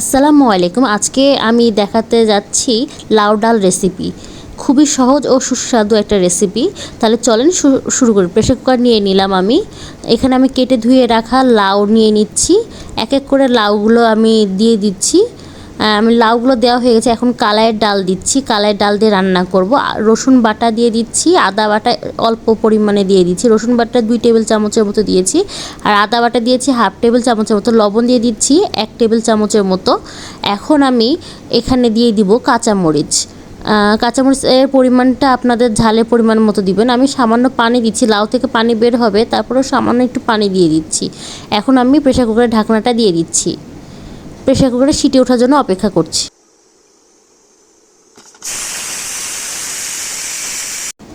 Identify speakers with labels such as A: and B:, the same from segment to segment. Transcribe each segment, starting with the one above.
A: আসসালামু আলাইকুম। আজকে আমি দেখাতে যাচ্ছি লাউ ডাল রেসিপি খুবই সহজ ও সুস্বাদু একটা রেসিপি তাহলে চলেন শুরু করি। প্রেশার কুকার নিয়ে নিলাম আমি। এখানে আমি কেটে ধুয়ে রাখা লাউ নিয়ে নিচ্ছি। এক এক করে লাউগুলো আমি দিয়ে দিচ্ছি। লাউগুলো দেওয়া হয়ে গেছে। এখন কালাইয়ের ডাল দিচ্ছি। কালাইয়ের ডাল দিয়ে রান্না করব। রসুন বাটা দিয়ে দিচ্ছি। আদা বাটা অল্প পরিমাণে দিয়ে দিচ্ছি। রসুন বাটা দুই টেবিল চামচের মতো দিয়েছি। আর আদা বাটা দিয়েছি হাফ টেবিল চামচের মতো। লবণ দিয়ে দিচ্ছি এক টেবিল চামচের মতো। এখন আমি এখানে দিয়ে দিব কাঁচামরিচ। কাঁচামরিচের পরিমাণটা আপনাদের ঝালের পরিমাণ মতো দিবেন। আমি সামান্য পানি দিচ্ছি। লাউ থেকে পানি বের হবে। তারপরেও সামান্য একটু পানি দিয়ে দিচ্ছি। এখন আমি প্রেশার কুকারের ঢাকনাটা দিয়ে দিচ্ছি। প্রেশার কুকারে সিটি ওঠার জন্য অপেক্ষা করছি।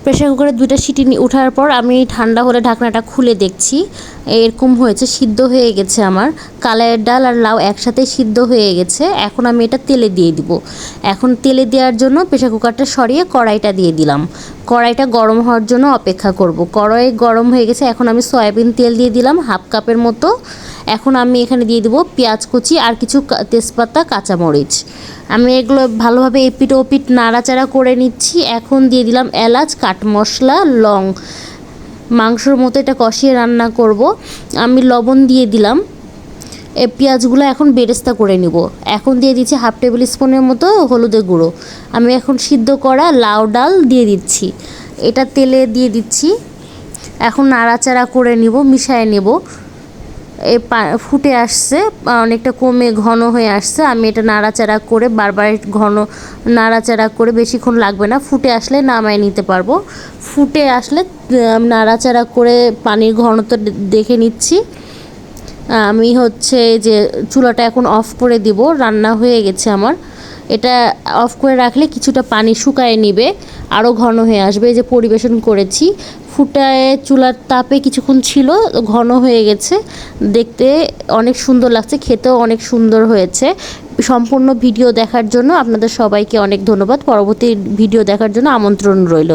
A: প্রেশার কুকারে দুইটা সিটি ওঠার পর আমি ঠান্ডা হলে ঢাকনাটা খুলে দেখছি। এরকম হয়েছে, সিদ্ধ হয়ে গেছে আমার। কালাইয়ের ডাল আর লাউ একসাথে সিদ্ধ হয়ে গেছে। এখন আমি এটা তেলে দিয়ে দিব। এখন তেলে দেওয়ার জন্য প্রেশার কুকারটা সরিয়ে কড়াইটা দিয়ে দিলাম। কড়াইটা গরম হওয়ার জন্য অপেক্ষা করব। কড়াই গরম হয়ে গেছে, এখন আমি সয়াবিন তেল দিয়ে দিলাম, হাফ কাপের মতো। এখন আমি এখানে দিয়ে দেবো পেঁয়াজ কুচি আর কিছু তেজপাতা, কাঁচামরিচ। আমি এগুলো ভালোভাবে এপিট ওপিট নাড়াচাড়া করে নিচ্ছি। এখন দিয়ে দিলাম এলাচ, কাঠ মশলা, লং মাংসর মতো এটা কষিয়ে রান্না করব। আমি লবণ দিয়ে দিলাম। এ পেঁয়াজগুলো এখন বেরেস্তা করে নিব। এখন দিয়ে দিচ্ছি হাফ টেবিল স্পুনের মতো হলুদের গুঁড়ো। আমি এখন সিদ্ধ করা লাউ ডাল দিয়ে দিচ্ছি। এটা তেলে দিয়ে দিচ্ছি। এখন নাড়াচাড়া করে নিব, মিশিয়ে নেব। এ ফুটে আসছে অনেকটা কমে ঘন হয়ে আসছে। আমি এটা নাড়াচাড়া করে বারবার ঘন নাড়াচাড়া করে বেশিক্ষণ লাগবে না। ফুটে আসলে নামায় নিতে পারব। ফুটে আসলে নাড়াচাড়া করে পানির ঘনত্ব দেখে নিচ্ছি। আমি হচ্ছে যে চুলাটা এখন অফ করে দিব। রান্না হয়ে গেছে আমার। এটা অফ করে রাখলে কিছুটা পানি শুকায় নিবে আরও ঘন হয়ে আসবে। যে পরিবেশন করেছি, ফুটায় চুলার তাপে কিছুক্ষণ ছিল ঘন হয়ে গেছে। দেখতে অনেক সুন্দর লাগছে, খেতেও অনেক সুন্দর হয়েছে। সম্পূর্ণ ভিডিও দেখার জন্য আপনাদের সবাইকে অনেক ধন্যবাদ। পরবর্তী ভিডিও দেখার জন্য আমন্ত্রণ রইল।